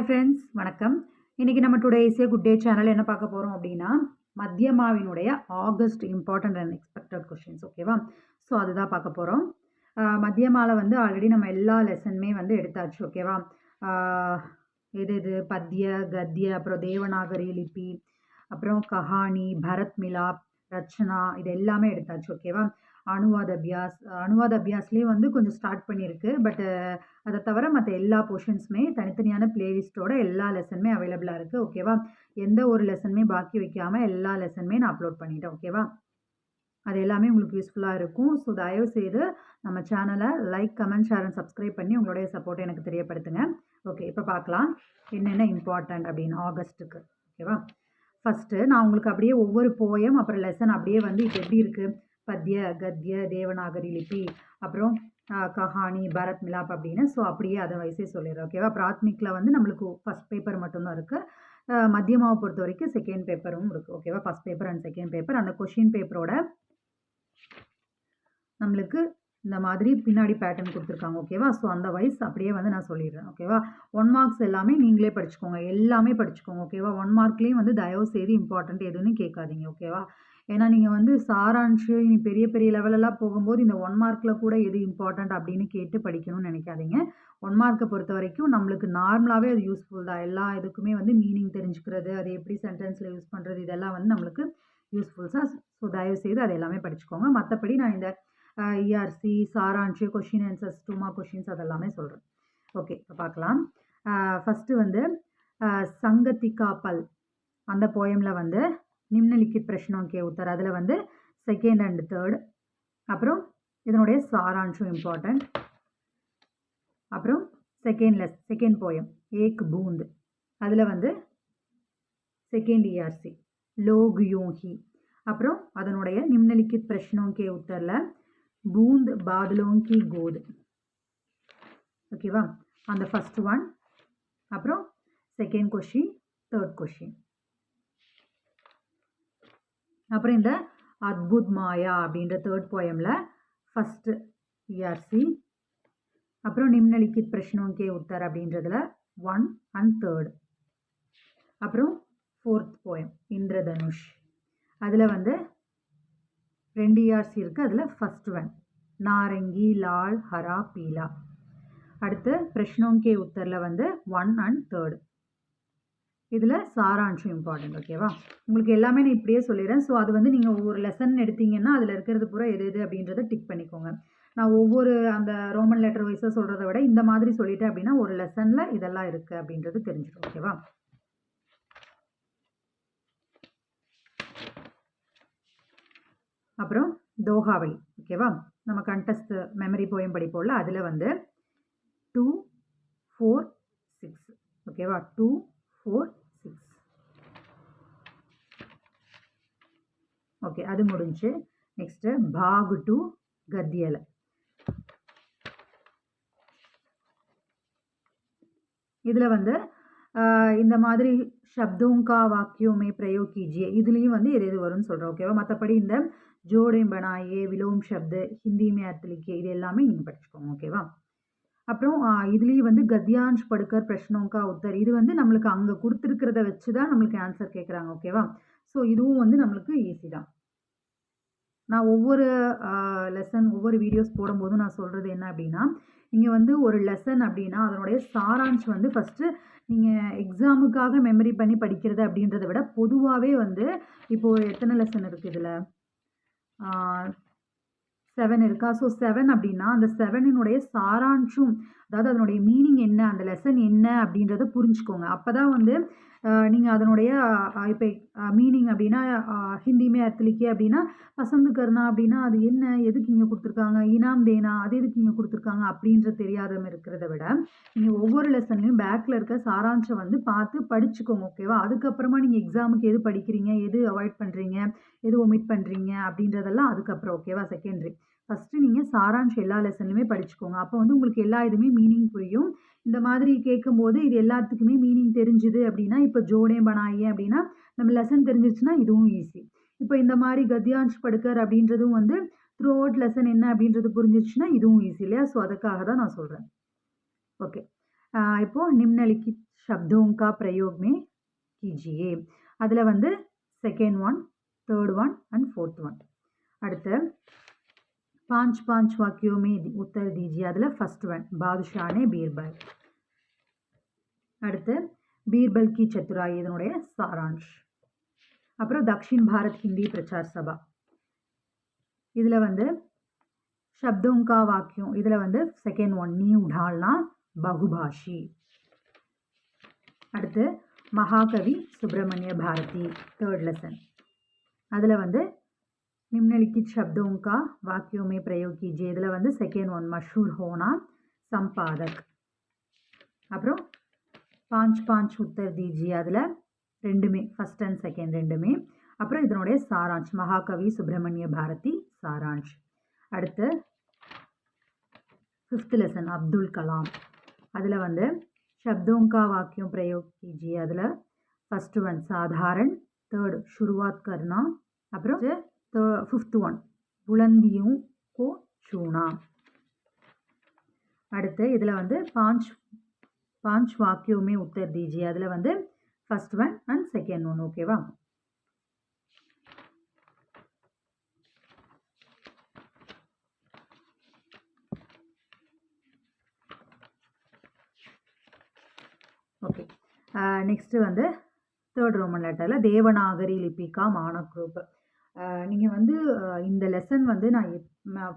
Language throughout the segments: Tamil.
ஹாய் ஃப்ரெண்ட்ஸ் வணக்கம். இன்றைக்கி நம்ம டுடே இசே குட் டே சேனல் என்ன பார்க்க போகிறோம் அப்படின்னா மத்தியமாவினுடைய August important and expected questions ஓகேவா ஸோ அதுதான் பார்க்க போகிறோம் மத்தியமாவில் வந்து ஆல்ரெடி நம்ம எல்லா லெசனுமே வந்து எடுத்தாச்சு ஓகேவா எது இது பத்ய கத்திய அப்புறம் தேவநாகரி லிபி அப்புறம் கஹானி பரத்மிலா ரச்சனா இது எல்லாமே எடுத்தாச்சு. ஓகேவா அணுவாத அபியாஸ் அணுவாத அபியாஸ்லேயே வந்து கொஞ்சம் ஸ்டார்ட் பண்ணியிருக்கு. பட் அதை தவிர மற்ற எல்லா போர்ஷன்ஸுமே தனித்தனியான பிளேலிஸ்ட்டோட எல்லா லெசனுமே அவைலபிளாக இருக்குது ஓகேவா எந்த ஒரு லெசனுமே பாக்கி வைக்காமல் எல்லா லெசனுமே நான் அப்லோட் பண்ணிட்டேன். ஓகேவா அது எல்லாமே உங்களுக்கு யூஸ்ஃபுல்லாக இருக்கும். ஸோ தயவு செய்து நம்ம சேனலை like comment share and subscribe பண்ணி உங்களுடைய சப்போர்ட்டை எனக்கு தெரியப்படுத்துங்க. ஓகே இப்போ பார்க்கலாம் என்னென்ன இம்பார்ட்டண்ட் அப்படின்னு ஆகஸ்ட்டுக்கு. ஓகேவா ஃபஸ்ட்டு நான் உங்களுக்கு அப்படியே ஒவ்வொரு போயம் அப்புறம் லெசன் அப்படியே வந்து இப்போ எப்படி இருக்குது பத்ய கத்ய தேவநாகரி லிபி அப்புறம் கஹானி பரத் மிலாப் அப்படின்னு. ஸோ அப்படியே அதை வயசே சொல்லிடுறேன் ஓகேவா பிராத்மிக்கில் வந்து நம்மளுக்கு ஃபஸ்ட் பேப்பர் மட்டும்தான் இருக்குது மத்தியமாவை பொறுத்த வரைக்கும் செகண்ட் பேப்பரும் இருக்குது ஓகேவா first paper and second paper அந்த கொஷின் பேப்பரோட நம்மளுக்கு இந்த மாதிரி பின்னாடி பேட்டர்ன் கொடுத்துருக்காங்க ஓகேவா ஸோ அந்த வைஸ் அப்படியே வந்து நான் சொல்லிடுறேன் ஓகேவா ஒன் மார்க்ஸ் எல்லாமே நீங்களே படிச்சுக்கோங்க எல்லாமே படிச்சுக்கோங்க ஓகேவா ஒன் மார்க்லேயும் வந்து தயவு செய்து இம்பார்ட்டண்ட் எதுன்னு கேட்காதீங்க ஓகேவா ஏன்னா நீங்கள் வந்து சாரான்ஷு இனி பெரிய பெரிய லெவலெல்லாம் போகும்போது இந்த ஒன் மார்க்கில் கூட எது இம்பார்ட்டண்ட் அப்படின்னு கேட்டு படிக்கணும்னு நினைக்காதீங்க. ஒன் மார்க்கை பொறுத்த வரைக்கும் நம்மளுக்கு நார்மலாகவே அது யூஸ்ஃபுல் தான். எல்லா இதுக்குமே வந்து மீனிங் தெரிஞ்சுக்கிறது அது எப்படி சென்டென்ஸில் யூஸ் பண்ணுறது இதெல்லாம் வந்து நம்மளுக்கு யூஸ்ஃபுல்ஸாக ஸோ தயவு செய்து அதை எல்லாமே படிச்சுக்கோங்க. மற்றபடி நான் இந்த இஆர்சி சாரான்ஷு கொஷின் ஆன்சர்ஸ் டூமா கொஷின்ஸ் அதெல்லாமே சொல்கிறேன் ஓகே இப்போ பார்க்கலாம். ஃபஸ்ட்டு வந்து அஹ், சங்கத்திகா அந்த போயமில் வந்து நிம்னலிக்கித் பிரஷ்னம் கே உத்தர். அதில் வந்து செகண்ட் அண்ட் தேர்ட் அப்புறம் இதனுடைய சாரான்ஷும் இம்பார்ட்டண்ட் அப்புறம் செகண்ட் லெஸ் செகண்ட் போயம் ஏக் பூந்து. அதில் வந்து செகண்ட் இஆர்சி லோக் யோஹி அப்புறம் அதனுடைய நிம்னலிக்கித் பிரஷ்னோம் கே உத்தரில் பூந்த் பாதலோங் கி கோத் ஓகேவா அந்த ஃபஸ்ட் ஒன் அப்புறம் செகண்ட் கொஷின் தேர்ட் கொஷின் அப்புறம் இந்த அத்புத் மாயா அப்படின்ற தேர்ட் போயமில் ஃபஸ்ட்டு இஆர்சி அப்புறம் நிம்னலிக்கித் பிரஷ்னோம் கே உத்தர் அப்படின்றதுல ஒன் அண்ட் தேர்ட் அப்புறம் ஃபோர்த் போயம் இந்திரதனுஷ். அதில் வந்து ரெண்டு இஆர்சி இருக்குது அதில் ஃபஸ்ட் ஒன் நாரங்கி லால் ஹரா பீலா. அடுத்து பிரஷ்னோங்கே உத்தரில் வந்து ஒன் அண்ட் தேர்டு இதில் சாராம்சம் இம்பார்ட்டன்ட் ஓகேவா உங்களுக்கு எல்லாமே நான் இப்படியே சொல்லிடுறேன். ஸோ அது வந்து நீங்கள் ஒவ்வொரு லெசன் எடுத்தீங்கன்னா அதில் இருக்கிறது பூரா எது எது அப்படின்றத டிக் பண்ணிக்கோங்க. நான் ஒவ்வொரு அந்த ரோமன் லெட்டர் வைஸாக சொல்கிறத விட இந்த மாதிரி சொல்லிட்டேன் அப்படின்னா ஒரு லெசனில் இதெல்லாம் இருக்குது அப்படின்றது தெரிஞ்சிடும் ஓகேவா அப்புறம் தோஹாவளி ஓகேவா? நம்ம கண்டஸ்ட் மெமரி போயம் படிப்போம்ல அதில் வந்து டூ ஃபோர் சிக்ஸ் ஓகேவா? டூ ஃபோர் சிக்ஸ் ஓகே அது முடிஞ்சு நெக்ஸ்ட்டு பாகு டு கத்தியல. இதில் வந்து இந்த மாதிரி சப்தோங்கா வாக்கியமே பிரயோகிஜிய இதுலேயும் வந்து எது எது வரும்னு சொல்கிறோம் ஓகேவா? மற்றபடி இந்த ஜோடே பனாயே விலோம் சப்து ஹிந்தி மே அர்த்தலிக்கே இது எல்லாமே நீங்கள் படிச்சுக்கோங்க ஓகேவா அப்புறம் இதுலேயும் வந்து கத்யான்ஷ் படுக்கர் பிரஷ்னோங்கா உத்தர் இது வந்து நம்மளுக்கு அங்கே கொடுத்துருக்கிறத வச்சு தான் நம்மளுக்கு ஆன்சர் கேட்குறாங்க ஓகேவா ஸோ இதுவும் வந்து நம்மளுக்கு ஈஸி தான். நான் ஒவ்வொரு லெசன் ஒவ்வொரு வீடியோஸ் போடும்போதும் நான் சொல்கிறது என்ன அப்படின்னா நீங்கள் வந்து ஒரு லெசன் அப்படின்னா அதனுடைய சாராம்ஷ் வந்து ஃபஸ்ட்டு நீங்கள் எக்ஸாமுக்காக மெமரி பண்ணி படிக்கிறது அப்படின்றத விட பொதுவாகவே வந்து இப்போது எத்தனை லெசன் இருக்குது இதில்? செவன் இருக்கா? ஸோ செவன் அப்படின்னா அந்த செவனினுடைய சாராம்சம் அதாவது அதனுடைய மீனிங் என்ன அந்த லெசன் என்ன அப்படின்றத புரிஞ்சுக்கோங்க. அப்போ தான் வந்து நீங்கள் அதனுடைய இப்போ மீனிங் அப்படின்னா ஆஹ், ஹிந்திமே அர்த்தலிக்கே அப்படின்னா பசந்து கருணா அப்படின்னா அது என்ன எதுக்கு இங்கே கொடுத்துருக்காங்க இனாம் தேனா அது எதுக்கு இங்கே கொடுத்துருக்காங்க அப்படின்ற தெரியாத இருக்கிறத விட நீங்கள் ஒவ்வொரு லெசன்லையும் பேக்கில் இருக்க சாராம்சம் வந்து பார்த்து படிச்சுக்கோங்க ஓகேவா அதுக்கப்புறமா நீங்கள் எக்ஸாமுக்கு எது படிக்கிறீங்க எது அவாய்ட் பண்ணுறீங்க எது ஒமிட் பண்ணுறீங்க அப்படின்றதெல்லாம் அதுக்கப்புறம் ஓகேவா செகண்ட்ரி ஃபஸ்ட்டு நீங்கள் சாராம்ஷ் எல்லா லெசன்லையுமே படிச்சுக்கோங்க. அப்போ வந்து உங்களுக்கு எல்லா இதுவுமே மீனிங் புரியும். இந்த மாதிரி கேட்கும்போது இது எல்லாத்துக்குமே மீனிங் தெரிஞ்சுது அப்படின்னா இப்போ ஜோடே பனாயே அப்படின்னா நம்ம லெசன் தெரிஞ்சிச்சுன்னா இதுவும் ஈஸி இப்போ இந்த மாதிரி கத்யான்ஷ் படுக்கர் அப்படின்றதும் வந்து த்ரூ அவுட் லெசன் என்ன அப்படின்றது புரிஞ்சிச்சுன்னா இதுவும் ஈஸி இல்லையா? ஸோ அதுக்காக தான் நான் சொல்கிறேன் ஓகே இப்போது நிம்னலிக்கி சப்தோங்கா பிரயோக்மே கிஜிஏ அதில் வந்து second one third one and fourth one அடுத்து पांच पांच वाक्यों में उत्तर दीजिए அதில் ஃபர்ஸ்ட் ஒன் பாதுஷா ने बीरबल அடுத்து பீர்பல் கி சத்துராய் இதனுடைய சாராம்ஷ் அப்புறம் தக்ஷின் பாரத் ஹிந்தி பிரச்சார் சபா இதில் வந்து शब्दों का वाक्यों இதில் வந்து செகண்ட் ஒன் நீ உடால்னா பகுபாஷி அடுத்து மகாகவி சுப்பிரமணிய பாரதி தேர்ட் லெசன் அதில் வந்து निम्नलिखित शब्दों का वाक्यों में प्रयोग कीजिए இதில் வந்து செகண்ட் ஒன் மஷூர் ஹோனா சம்பாதக் அப்புறம் பாஞ்ச் பாஞ்ச் உத்தர் தீஜியே அதில் ரெண்டுமே ஃபஸ்ட் அண்ட் செகண்ட் ரெண்டுமே அப்புறம் இதனுடைய சாராஞ்ச் மகாகவி சுப்பிரமணிய பாரதி சாராஞ்ச் அடுத்து ஃபிஃப்த் லெசன் அப்துல் கலாம் அதில் வந்து शब्दों का वाक्यों प्रयोग कीजिए அதில் ஃபஸ்ட் ஒன் சாதாரண் தேர்ட் शुरुआत करना அப்புறம் ஃபிஃப்த் ஒன் புலந்தியும் கோ சூனா. அடுத்து இதில் வந்து பாஞ்ச் பாஞ்ச் வாக்கியமே உத்தர் தீஜி. அதில் வந்து first one and second one ஓகேவா ஓகே நெக்ஸ்ட்டு வந்து தேர்ட் ரோமன் லெட்டரில் தேவநாகரி லிபிகா மானக் குரூப் நீங்கள் வந்து இந்த லெசன் வந்து நான்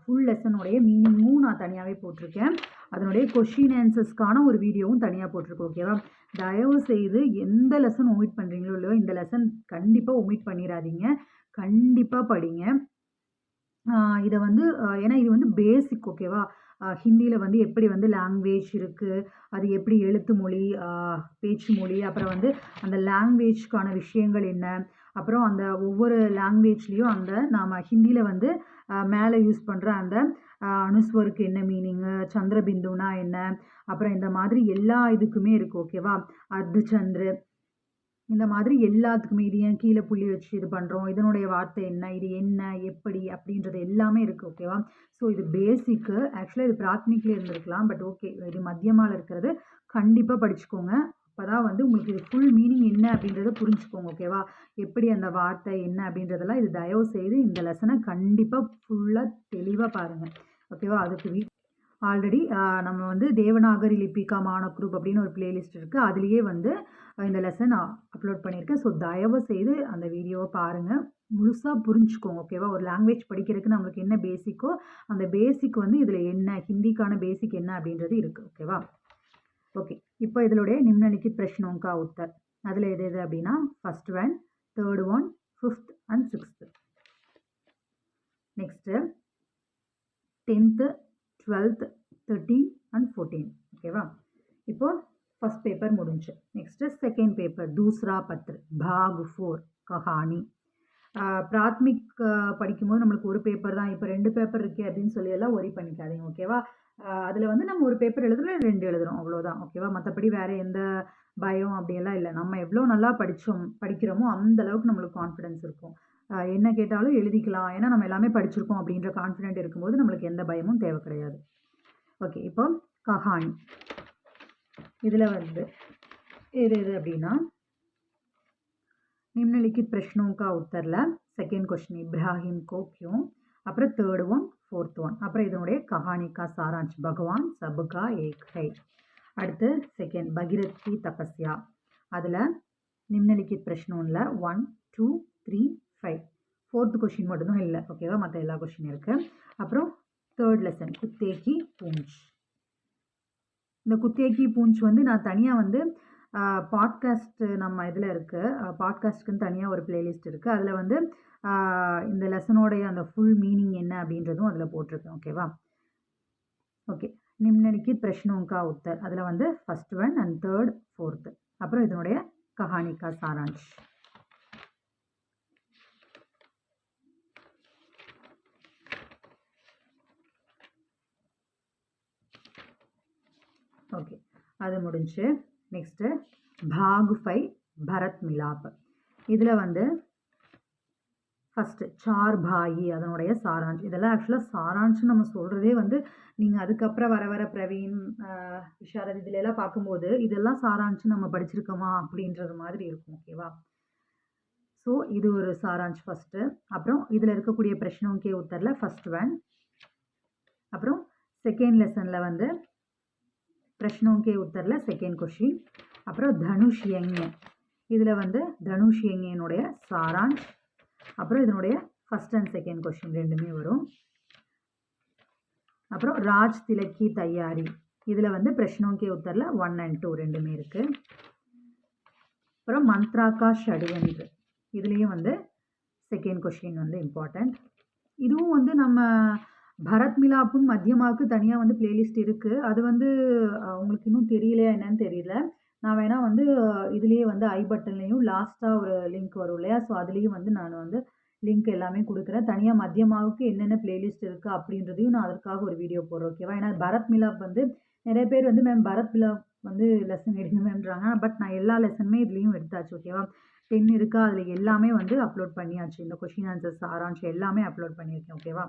ஃபுல் லெசனுடைய மீனிங்கும் நான் தனியாகவே போட்டிருக்கேன். அதனுடைய கொஷின் ஆன்சர்ஸ்க்கான ஒரு வீடியோவும் தனியாக போட்டிருக்கேன் ஓகேவா தயவு செய்து எந்த லெசன் ஒமிட் பண்ணுறீங்களோ இல்லையோ இந்த லெசன் கண்டிப்பாக ஒமிட் பண்ணிடாதீங்க. கண்டிப்பாக படிங்க. இதை வந்து ஏன்னா இது வந்து பேசிக் ஓகேவா ஹிந்தியில் வந்து எப்படி வந்து லாங்குவேஜ் இருக்குது அது எப்படி எழுத்து மொழி பேச்சு மொழி அப்புறம் வந்து அந்த லாங்குவேஜ்க்கான விஷயங்கள் என்ன அப்புறம் அந்த ஒவ்வொரு லாங்குவேஜ்லேயும் அந்த நாம் ஹிந்தியில் வந்து மேலே யூஸ் பண்ணுற அந்த அனுஸ்வருக்கு என்ன மீனிங்கு சந்திரபிந்துனா என்ன அப்புறம் இந்த மாதிரி எல்லா இதுக்குமே இருக்குது ஓகேவா அர்த்த சந்திரு இந்த மாதிரி எல்லாத்துக்குமே இது ஏன் கீழே புள்ளி வச்சு இது பண்ணுறோம் இதனுடைய வார்த்தை என்ன? இது என்ன? எப்படி? அப்படின்றது எல்லாமே இருக்குது ஓகேவா ஸோ இது பேசிக்கு ஆக்சுவலாக இது பிராத்மிக்ல இருந்திருக்கலாம் பட் ஓகே இது மத்தியமாவில் இருக்கிறது. கண்டிப்பாக படிச்சுக்கோங்க. அப்போ தான் வந்து உங்களுக்கு இது ஃபுல் மீனிங் என்ன அப்படின்றத புரிஞ்சுக்கோங்க ஓகேவா எப்படி அந்த வார்த்தை என்ன அப்படின்றதெல்லாம் இது தயவு செய்து இந்த லெசனை கண்டிப்பாக ஃபுல்லாக தெளிவாக பாருங்கள் ஓகேவா அதுக்கு வீ ஆல்ரெடி நம்ம வந்து தேவநாகரி லிபிகா மானக் குரூப் அப்படின்னு ஒரு பிளேலிஸ்ட் இருக்குது அதுலேயே வந்து இந்த லெசன் அப்லோட் பண்ணியிருக்கேன். ஸோ தயவு செய்து அந்த வீடியோவை பாருங்கள் முழுசாக புரிஞ்சுக்கோங்க ஓகேவா ஒரு லாங்குவேஜ் படிக்கிறதுக்கு நம்மளுக்கு என்ன பேசிக்கோ அந்த பேசிக் வந்து இதில் என்ன ஹிந்திக்கான பேசிக் என்ன அப்படின்றது இருக்குது ஓகேவா ஓகே இப்போ இதனுடைய நிம்னலிக்கித் பிரஷ்னோங்கா உத்தர். அதில் எது எது அப்படின்னா first one third one fifth and sixth next tenth twelfth thirteen and fourteen ஓகேவா இப்போ ஃபஸ்ட் பேப்பர் முடிஞ்சு. நெக்ஸ்ட்டு செகண்ட் பேப்பர் தூஸ்ரா பத்ரு பாக் ஃபோர் கஹானி பிராத்மிக் படிக்கும்போது நம்மளுக்கு ஒரு பேப்பர் தான். இப்போ ரெண்டு பேப்பர் இருக்கே அப்படின்னு சொல்லி எல்லாம் ஒரி பண்ணிக்காதீங்க ஓகேவா அதில் வந்து நம்ம ஒரு பேப்பர் எழுதுறோம் ரெண்டு எழுதுறோம் அவ்வளோதான் ஓகேவா மற்றபடி வேறு எந்த பயம் அப்படியெல்லாம் இல்லை நம்ம எவ்வளோ நல்லா படித்தோம் படிக்கிறோமோ அந்த அளவுக்கு நம்மளுக்கு கான்ஃபிடென்ஸ் இருக்கும் ஆஹ் என்ன கேட்டாலும் எழுதிக்கலாம் ஏன்னா நம்ம எல்லாமே படிச்சிருக்கோம் அப்படின்ற கான்ஃபிடென்ட் இருக்கும்போது நம்மளுக்கு எந்த பயமும் தேவை கிடையாது ஓகே இப்போ கஹானி இதில் வந்து எது எது அப்படின்னா निम्नलिखित प्रश्नों का उत्तर ல செகண்ட் கொஸ்டின் இப்ராஹிம் கோ क्यों அப்புறம் தேர்ட் ஒன் ஃபோர்த் ஒன் அப்புறம் இதனுடைய கஹானிகா சாராஞ்ச் பகவான் சபுகா ஏக். ஹை அடுத்து செகண்ட் பகிரத் கி தபஸ்யா. அதில் நிம்னலிக்கித் பிரஷ்னோன்ல one two three five fourth question மட்டும்தான் இல்லை. ஓகேவா மற்ற எல்லா கொஷின் இருக்குது அப்புறம் தேர்ட் லெசன் குத்தேகி பூஞ்ச். இந்த குத்தேகி பூஞ்ச் வந்து நான் தனியாக வந்து பாட்காஸ்ட் நம்ம இதில் இருக்குது பாட்காஸ்ட்டுக்குன்னு தனியாக ஒரு பிளேலிஸ்ட் இருக்குது அதில் வந்து இந்த லெசனோடைய அந்த ஃபுல் மீனிங் என்ன அப்படின்றதும் அதில் போட்டிருக்கேன். ஓகேவா ஓகே நிம்னலிக்கித் பிரஷ்னோங்கா உத்தர். அதில் வந்து first one and third fourth அப்புறம் இதனுடைய கஹானிகா சாராஞ்ச் ஓகே அது முடிஞ்சு. நெக்ஸ்ட்டு பாகு ஃபை பரத் மிலாப் இதில் வந்து ஃபஸ்ட்டு சார் பாயி அதனுடைய சாராஞ்ச் இதெல்லாம் ஆக்சுவலாக சாராஞ்ச்னு நம்ம சொல்கிறதே வந்து நீங்கள் அதுக்கப்புறம் வர வர பிரவீன் விஷாரத் இதுலெல்லாம் பார்க்கும்போது இதெல்லாம் சாராஞ்ச் நம்ம படிச்சிருக்கோமா அப்படின்றது மாதிரி இருக்கும் ஓகேவா ஸோ இது ஒரு சாராஞ்ச் ஃபஸ்ட்டு அப்புறம் இதில் இருக்கக்கூடிய பிரச்சனை கே உத்தரில் ஃபஸ்ட் ஒன் அப்புறம் செகண்ட் லெசனில் வந்து பிரஷ்னோं के உத்தரில் செகண்ட் கொஷின் அப்புறம் தனுஷ் எங்க இதில் வந்து தனுஷ் எங்கனுடைய சாரான்ஷ். அப்புறம் இதனுடைய ஃபஸ்ட் அண்ட் செகண்ட் கொஷின் ரெண்டுமே வரும். அப்புறம் ராஜ் திலக்கி தயாரி. இதில் வந்து பிரஷ்னோங்கே உத்தரில் ஒன் அண்ட் டூ ரெண்டுமே இருக்குது அப்புறம் மந்த்ராக்கா ஷடுவன்று. இதுலேயும் வந்து செகண்ட் கொஷின் வந்து இம்பார்ட்டண்ட் இதுவும் வந்து நம்ம பரத் மிலாப்பும் மத்தியமாவுக்கு தனியாக வந்து பிளேலிஸ்ட் இருக்குது அது வந்து உங்களுக்கு இன்னும் தெரியலையா என்னன்னு தெரியல. நான் வேணால் வந்து இதுலேயே வந்து ஐ பட்டன்லேயும் லாஸ்ட்டாக ஒரு லிங்க் வரும் இல்லையா? ஸோ அதுலேயும் வந்து நான் வந்து லிங்க் எல்லாமே கொடுக்குறேன். தனியாக மத்தியமாவுக்கு என்னென்ன பிளேலிஸ்ட் இருக்குது அப்படின்றதையும் நான் அதற்காக ஒரு வீடியோ போடுறேன் ஓகேவா ஏன்னா பரத் மிலாப் வந்து நிறைய பேர் வந்து மேம் பரத் மிலாப் வந்து லெசன் எடுங்க மேம்ன்றாங்க பட் நான் எல்லா லெசனுமே இதுலேயும் எடுத்தாச்சு ஓகேவா டென் இருக்கா? அதில் எல்லாமே வந்து அப்லோட் பண்ணியாச்சு. இந்த கொஷின் ஆன்சர்ஸ் சாராம்சம் எல்லாமே அப்லோட் பண்ணியிருக்கேன் ஓகேவா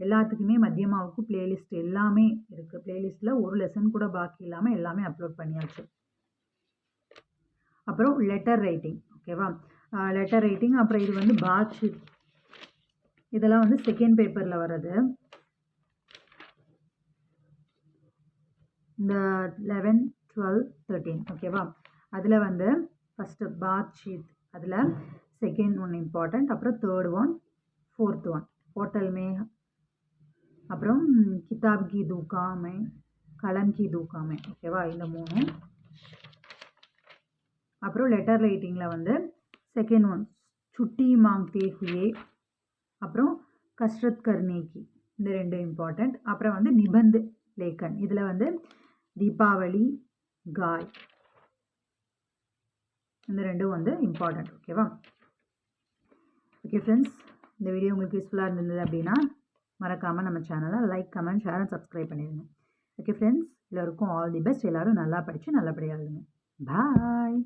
எல்லாத்துக்குமே மத்தியமாவுக்கு பிளேலிஸ்ட் எல்லாமே இருக்குது பிளேலிஸ்ட்டில் ஒரு லெசன் கூட பாக்கி இல்லாமல் எல்லாமே அப்லோட் பண்ணியாச்சு. அப்புறம் லெட்டர் ரைட்டிங் ஓகேவா லெட்டர் ரைட்டிங் அப்புறம் இது வந்து பாட்ச் இதெல்லாம் வந்து செகண்ட் பேப்பரில் வர்றது. இந்த லெவன் டுவெல் தேர்ட்டீன் ஓகேவா அதில் வந்து ஃபஸ்ட்டு பாத் ஷீட் அதில் செகண்ட் ஒன் இம்பார்ட்டண்ட் அப்புறம் third one fourth one hotel மே அப்புறம் கிதாப் கி தூக்காமை கலம் கி தூக்காமை ஓகேவா இந்த மூணு அப்புறம் லெட்டர் ரைட்டிங்கில் வந்து செகண்ட் ஒன் சுட்டி மாங்தே ஹுயே. அப்புறம் கஸ்ரத் கர்னேகி இந்த ரெண்டு இம்பார்ட்டண்ட் அப்புறம் வந்து நிபந்து லேக்கன். இதில் வந்து தீபாவளி காய். இந்த ரெண்டும் வந்து இம்பார்ட்டண்ட் ஓகேவா ஓகே ஃப்ரெண்ட்ஸ் இந்த வீடியோ உங்களுக்கு யூஸ்ஃபுல்லாக இருந்தது அப்படின்னா மறக்காமல் நம்ம சேனலை like comment share and subscribe பண்ணிடுங்க. ஓகே ஃப்ரெண்ட்ஸ் எல்லோருக்கும் ஆல் தி பெஸ்ட் எல்லோரும் நல்லா படித்து நல்லபடியாக எழுதுங்க. பாய்